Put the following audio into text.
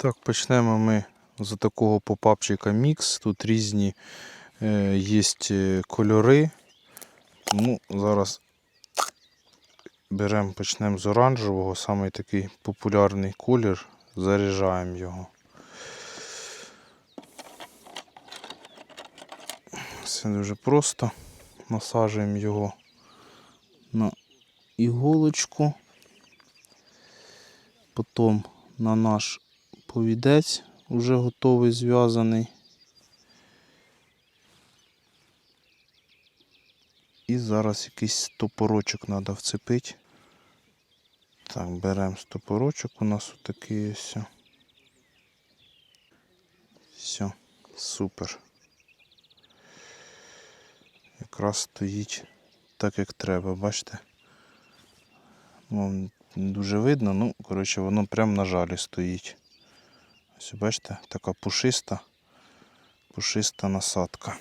Так, почнемо ми з такого попапчика мікс. Тут різні е, є кольори. Тому зараз беремо, почнемо з оранжевого, самий такий популярний колір, заряджаємо його. Все дуже просто. Насаджуємо його на іголочку. Потім на наш повідець вже готовий зв'язаний. І зараз якийсь стопорочок треба вцепити. Так, беремо стопорочок, у нас отакий ось. Все, супер. Якраз стоїть так, як треба, бачите? Вам дуже видно, ну, коротше, воно прямо на жалі стоїть. Ось бачите, така пушиста, пушиста насадка.